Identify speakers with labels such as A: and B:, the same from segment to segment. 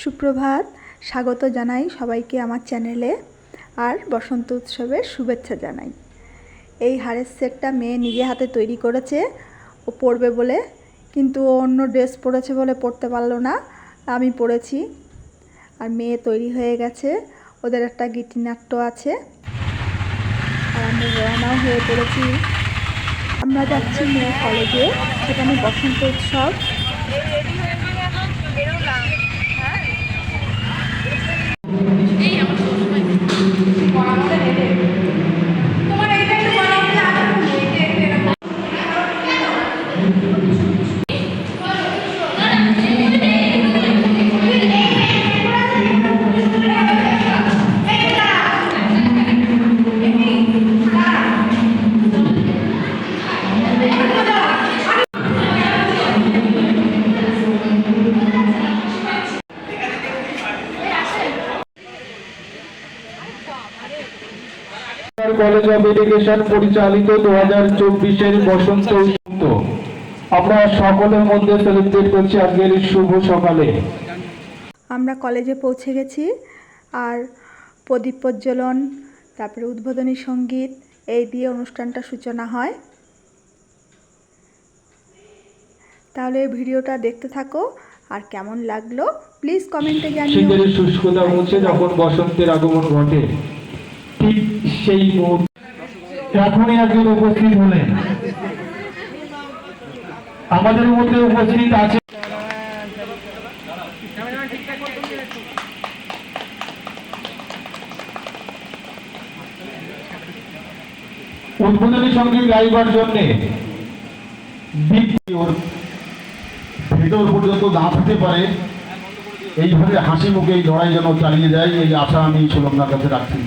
A: সুপ্রভাত। স্বাগত জানাই সবাইকে আমার চ্যানেলে আর বসন্ত উৎসবের শুভেচ্ছা জানাই। এই হারের সেটটা মেয়ে নিজে হাতে তৈরি করেছে ও পরবে বলে, কিন্তু অন্য ড্রেস পরেছে বলে পরতে পারল না, আমি পরেছি। আর মেয়ে তৈরি হয়ে গেছে, ওদের একটা গীতিনাট্য আছে। আর আমরা রওনাও হয়ে পড়েছি। আমরা যাচ্ছি মেয়ে কলেজে, সেখানে বসন্ত উৎসব।
B: কলেজ এডুকেশন পরিচালিত দু হাজার চব্বিশের বসন্ত উৎসব। আমরা সকলের মধ্যে সেলিব্রেট করছি আজকের শুভ সকালে।
A: আমরা কলেজে পৌঁছে গেছি আর প্রদীপ প্রজ্বলন তারপরে উদ্বোধনী সংগীত এই দিয়ে অনুষ্ঠানটা সূচনা হয়। তাহলে ভিডিওটা দেখতে থাকো আর কেমন লাগল প্লিজ কমেন্টে জানিও।
B: শীতের শুষ্কতা মুছে যখন বসন্তের আগমন ঘটে ঠিক সেই মুহূর্তে এখনই একজন উপস্থিত হলেন। আমাদের মধ্যে উপস্থিত আছে উদ্বোধনী সংগীত গাইবার জন্যে
C: ভেতর পর্যন্ত দাঁড়াতে পারে। এইভাবে হাসি মুখে এই লড়াই যেন চালিয়ে যায়, এই আশা আমি সুলগ্নার কাছে রাখছি।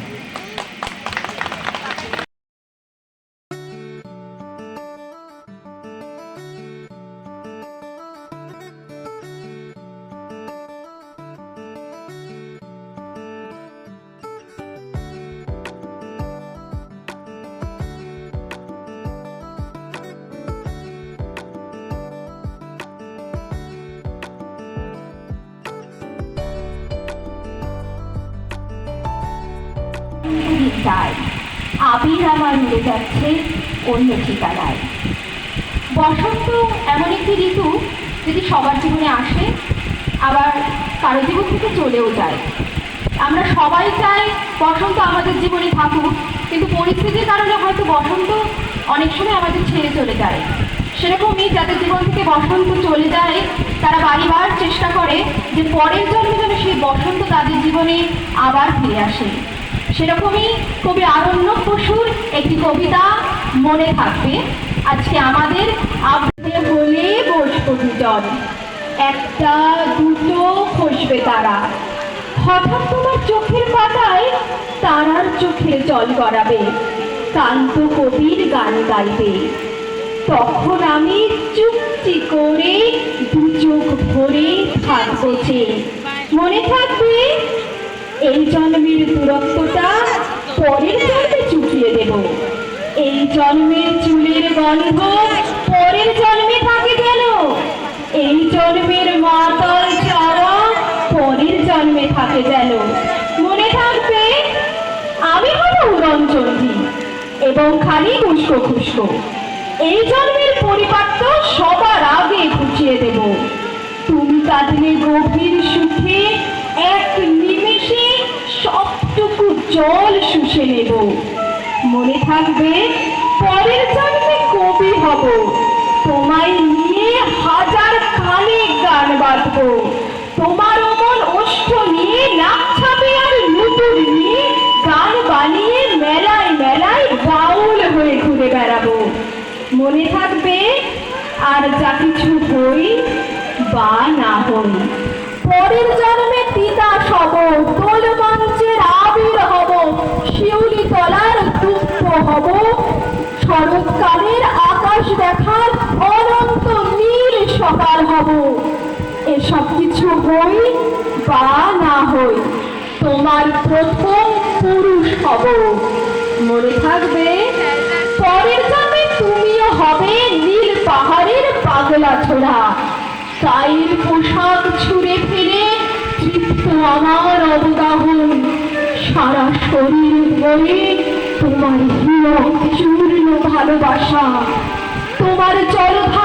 D: তাই আবির আমার উড়ে যাচ্ছে অন্য ঠিকানায়। বসন্ত এমন একটি ঋতু যদি সবার জীবনে আসে, আবার কারও জীবন থেকে চলেও যায়। আমরা সবাই চাই বসন্ত আমাদের জীবনে থাকুক, কিন্তু পরিস্থিতির কারণে হয়তো বসন্ত অনেক সময় আমাদের ছেড়ে চলে যায়। সেরকমই যাদের জীবন থেকে বসন্ত চলে যায়, তারা বাড়িবার চেষ্টা করে যে পরের জন্মে যেন সেই বসন্ত তাদের জীবনে আবার ফিরে আসে। সেরকমই কবি আরণ্য পশুর একটি কবিতা মনে থাকবে। আজকে আমাদের আবৃত্তি হলে বসবো দুজন একটা দুটো খসবে তারা। হঠাৎ তোমার চোখের পাতায় তারার চোখের জল গড়াবে কান্ত কবির গান গাইবে। তখন আমি চুপটি করে দু চোখ ভরে থাকব মনে থাকবে এই জন্মের দূরত্বটা পরের জন্মে চুকিয়ে দেব। এই জন্মের চুলের গন্ধ পরের জন্মে থাকে যেন এই জন্মের মাতাল চারা পরের জন্মে থাকে যেন। মনে থাকবে, আমি হব উড়নচণ্ডী এবং খালি খুশকো খুশকো। এই জন্মের পরিপাট্য সবার আগে ঘুচিয়ে দেব। তুমি কাঁদলে গভীর সুখে জল শুষে নেব। মনে থাকবে, পরের জন্মে কবি হব। তোমায় নিয়ে হাজার কানে গান বাঁধব তোমার অমন ওষ্ঠ নিয়ে নাক ছাপে আর নতুন নিয়ে গান বানিয়ে মেলায় মেলায় বাউল হয়ে ঘুরে বেড়াবো। মনে থাকবে, আর যা কিছু হই বা না হই। পরের জন্মে পিতা সব দোল মঞ্চের আবির হব শিউলি তলার দুঃখ হব শরৎকালের আকাশ দেখার অনন্ত নীল সকাল হব এসব কিছু হই বা না হই, তোমার প্রথম পুরুষ হব। মনে থাকবে, পরের জন্মে তুমিও হবে নীল পাহাড়ের পাগলা ছোড়া। গায়ের পোশাক ছুঁড়ে ফেলে তৃপ্ত আমার অবগাহন। সারা শরীর বয়ে তোমার হিরক চূর্ণ ভালোবাসা। তোমার জলধারা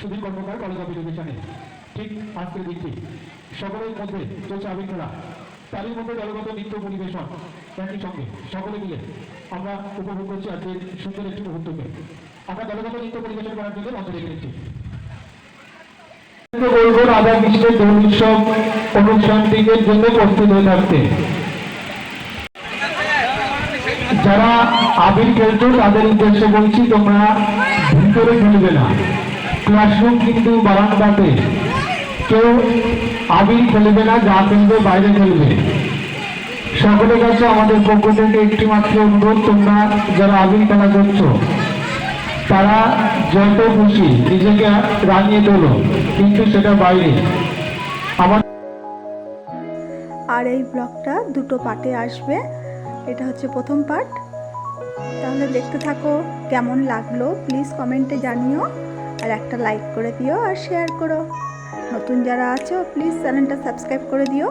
B: সুধীর কর্মকার কলেজ অফ এডুকেশনে ঠিক আজকের দিনটি। সকলের মধ্যে চলছে আবির খেলা। তারই মধ্যে দলগত নৃত্য পরিবেশন একই সঙ্গে। সকলে মিলে আমরা উপভোগ করছি আজকের সুন্দর একটি মুহূর্তকে। আমরা দলগত নৃত্য পরিবেশন করার জন্য মঞ্চ রেখে দিচ্ছি। বলব রাধা কৃষ্ণের দোল উৎসব অনুষ্ঠানটির জন্য প্রস্তুত হয়ে থাকতে যারা আবির খেলছো, তাদের উদ্দেশ্যে বলছি তোমরা ভিতরে খেলবে না। ক্লাসরুম কিন্তু বারান্দাতে কেউ আবির খেলবে না, যা খেলবে বাইরে খেলবে। সকলের কাছে আমাদের পক্ষ থেকে একটি মাত্র অনুরোধ, তোমরা যারা আবির খেলা করছ, তারা যত খুশি নিজেকে রানিয়ে তোলো, কিন্তু সেটা বাইরে। আমার
A: আর এই ব্লগটা দুটো পার্টে আসবে। এটা হচ্ছে প্রথম পার্ট। তাহলে দেখতে থাকো কেমন লাগল। প্লিজ কমেন্টে জানিও। আর একটা লাইক করে দিও আর শেয়ার করো। নতুন যারা আছো প্লিজ চ্যানেলটা সাবস্ক্রাইব করে দিও।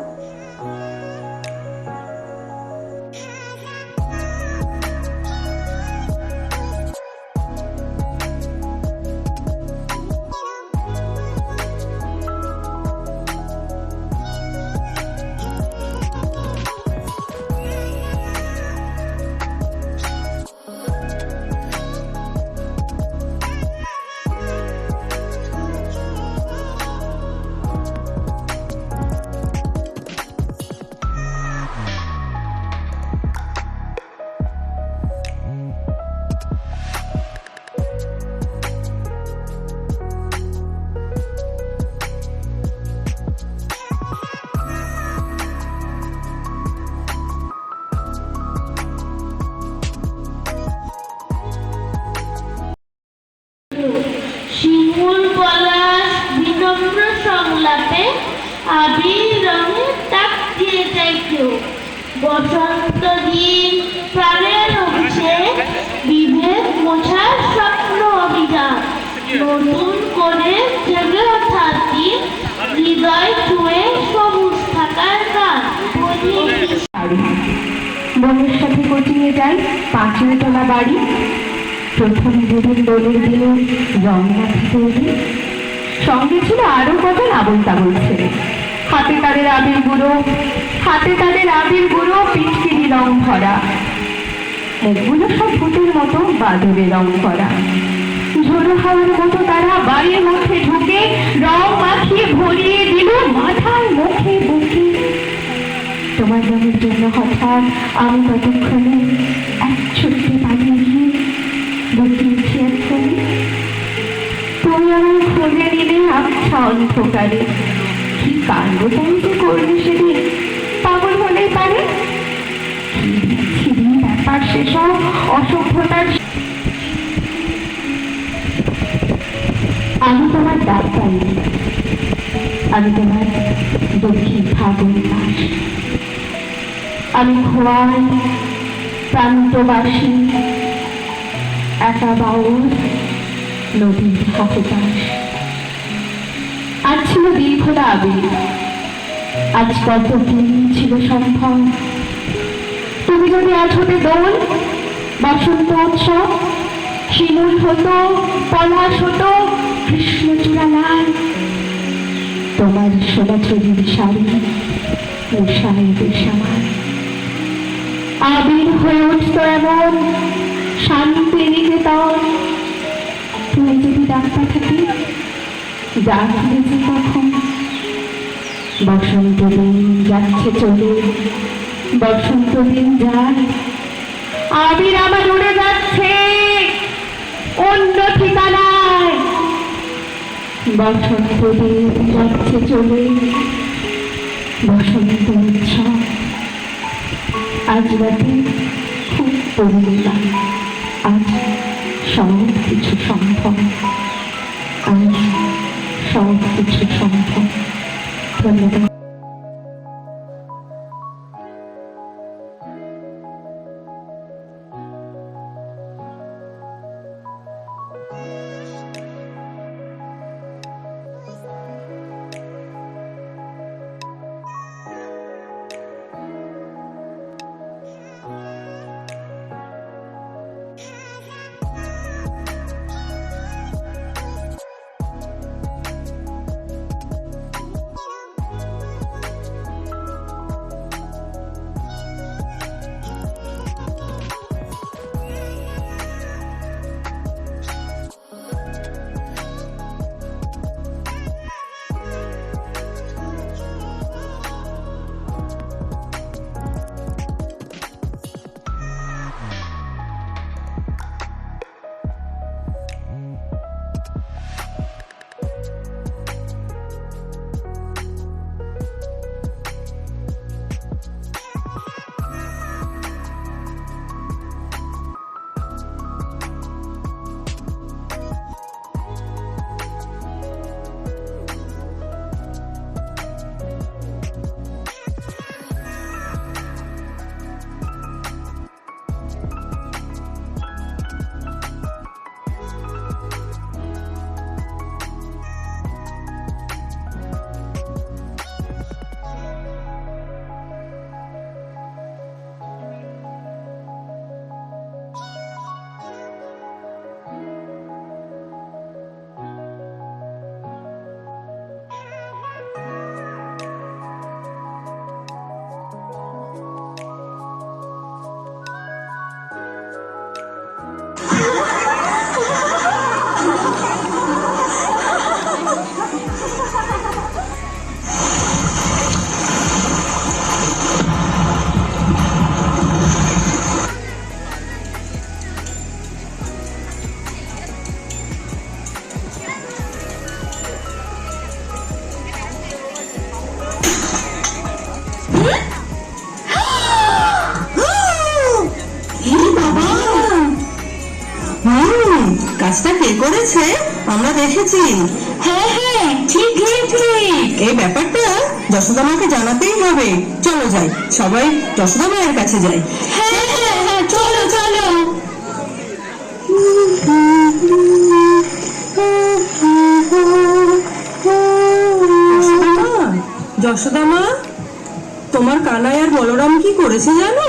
E: বসন্ত দিন প্রাণের অভিষে বিভেদ মোছার স্বপ্ন অভিযান। নতুন করে জেগে দিন, হৃদয় ছুঁয়ে সবুজ থাকার গান।
D: বোনের সাথে কোচিংয়ে যাই পাঁচুরে তোলা বাড়ি। প্রথম যেদিন দোলের দিনে রং তৈরি সঙ্গে ছিল আরও কত আবল তাবল ছেলে। হাতে তাদের আবির গুঁড়ো হাতে তাদের আবির গুঁড়ো পিটকিরি রং ভরা। মুখগুলো সব ফুটের মতো বাদুরে রং করা ঝোড়ো হাওয়ার মতো তারা বাড়ির মধ্যে ঢুকে, রং মাখিয়ে ভরিয়ে দিল মাথায় মুখে বুকে। তোমার রঙের জন্য হঠাৎ আমি ততক্ষণে এক ছুটতে পালিয়ে গিয়ে বসিয়েছি এক্ষুনি তুমি আমার খুঁজে নিলে আচ্ছা অন্ধকারে। কাণ্ডটাই যে করবে সেদিন পাগল হলেই পারে? ব্যাপার সেসব অসভ্যতার আমি তোমার ডাক্তার আমি তোমার দক্ষিণ ভাগন দাস। আমি খোয়াই প্রান্তবাসী। একা বাউল নদীর হাফেদাস আজ ছিল দীর্ঘদা আবির আজ কত দিন ছিল সম্ভব? তুমি যদি আজ হতে দোল, বসন্ত উৎসব, শিমুল হতো, পলাশ হতো কৃষ্ণচূড়া লাল তোমার সোনাচুরির শাড়ি উষায় বেশামার আবির হয়ে উঠতো এমন শান্তি নিকেতন তুমি যদি ডাক্তার থাকি যা ফিরেছে তখন বসন্ত দিন যাচ্ছে, চলে বসন্ত দিন যায় আবির আমার উড়ে যাচ্ছে অন্য ঠিকানায় বসন্ত দিন যাচ্ছে, চলে বসন্ত উৎসব আজ রাতে খুব পূর্ণিমা। আজ সব কিছু সম্ভব। আজ ধন্যবাদ
F: কাজটা কে করেছে? আমরা দেখেছি।
E: হ্যাঁ হ্যাঁ ঠিক ঠিক ঠিক
F: এই ব্যাপারটা যশোদা মাকে জানাতেই হবে। চলো যাই সবাই যশোদা মায়ের কাছে যাই।
E: হ্যাঁ হ্যাঁ হ্যাঁ চলো চলো।
F: যশোদা মা, যশোদা মা তোমার কানাই আর বলরাম কি করেছে জানো?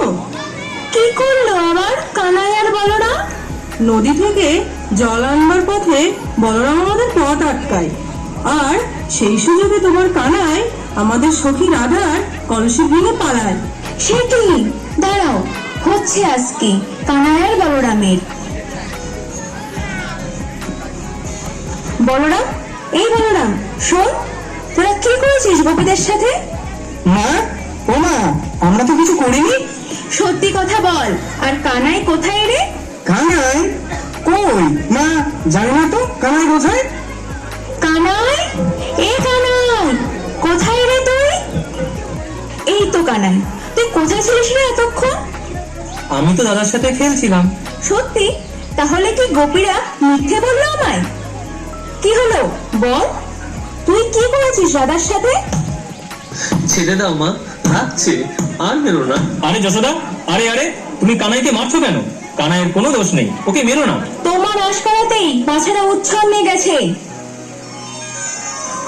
E: কি করল আবার কানাই আর বলরাম?
F: নদী থেকে জল আনবার পথে বলরাম আমাদের পথ আটকায়। আর সেই সুযোগে তোমার কানায় আমাদের সখী রাধার কলসি ভেঙে পালায়।
E: সে কি? দাঁড়াও হচ্ছে আজকে কানাই আর বলরামের। বলরাম এই বলরাম শোন তোরা কি করেছিস গোপীদের সাথে?
F: মা ও মা আমরা তো কিছু করিনি।
E: সত্যি কথা বল আর কানাই কোথায়
F: কানাই কই? মা জানি না তো? কানাই কোথায়?
E: কানাই? এ কানাই কোথায় রে তুই? এই তো কানাই তুই কোথায় ছিলিস রে এতক্ষণ?
G: আমি তো দাদার সাথে খেলছিলাম।
E: সত্যি? তাহলে কি গোপীরা মিথ্যে বলল আমায়? কি হলো? বল। তুই কি করেছিস দাদার সাথে?
G: ছেড়ে দাও মা ভাবছে আর মেরো না। আরে যশোদা আরে আরে তুমি কানাইকে মারছো কেন? কানাইয়ের কোনো দোষ নেই। ওকে মেরো না।
E: তোমার আশকারাতেই বাছারা উচ্ছন্নে গেছে।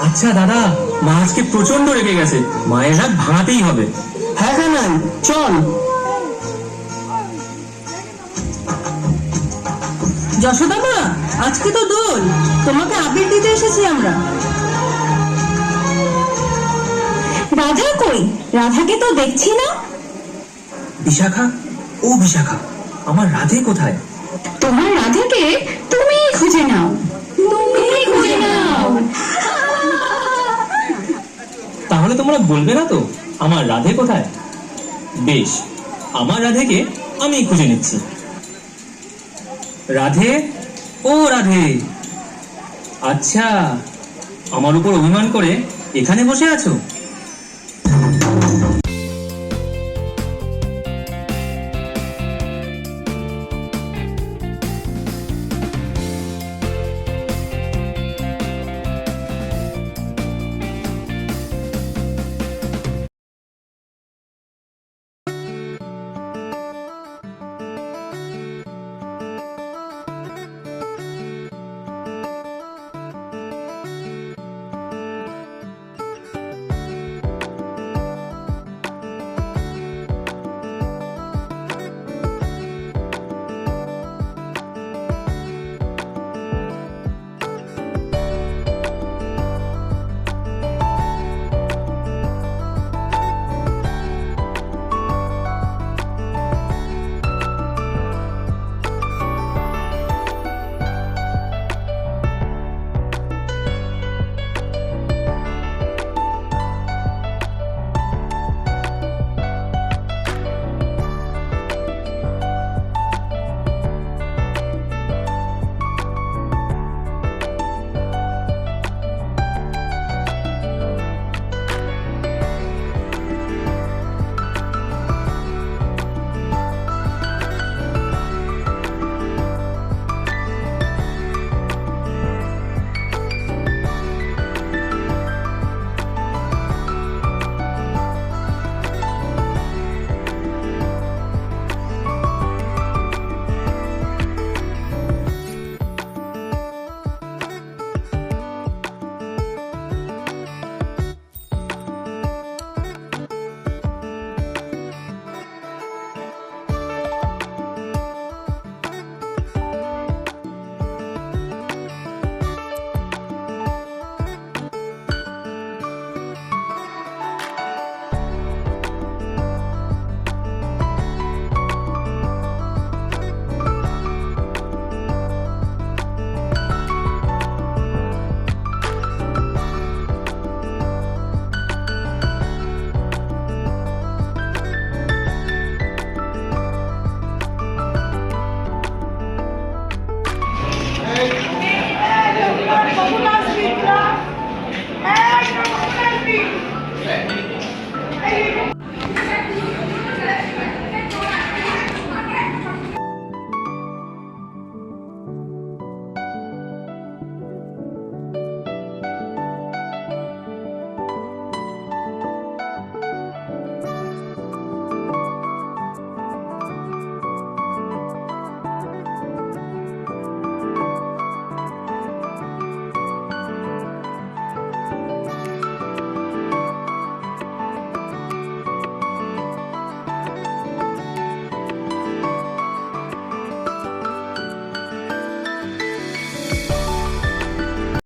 G: আচ্ছা দাদা মা আজকে প্রচণ্ড রেগে গেছে। মায়ের হাত ভাঙাতেই হবে।
F: হ্যাঁ কানাই চল। যশোদা মা আজকে তো দোল। তোমাকে আবির দিতে এসেছি আমরা।
E: রাধা কই? রাধাকে তো দেখছি না।
G: বিশাখা ও বিশাখা আমার রাধে কোথায়?
E: তোমার রাধাকে তুমি খুঁজে নাও। তুমি খুঁজে নাও।
G: তাহলে তোমরা বলবে না তো আমার রাধে কোথায়? বেশ আমার রাধেকে আমি খুঁজে নিচ্ছি। রাধে ও রাধে। আচ্ছা আমার উপর অভিমান করে এখানে বসে আছো?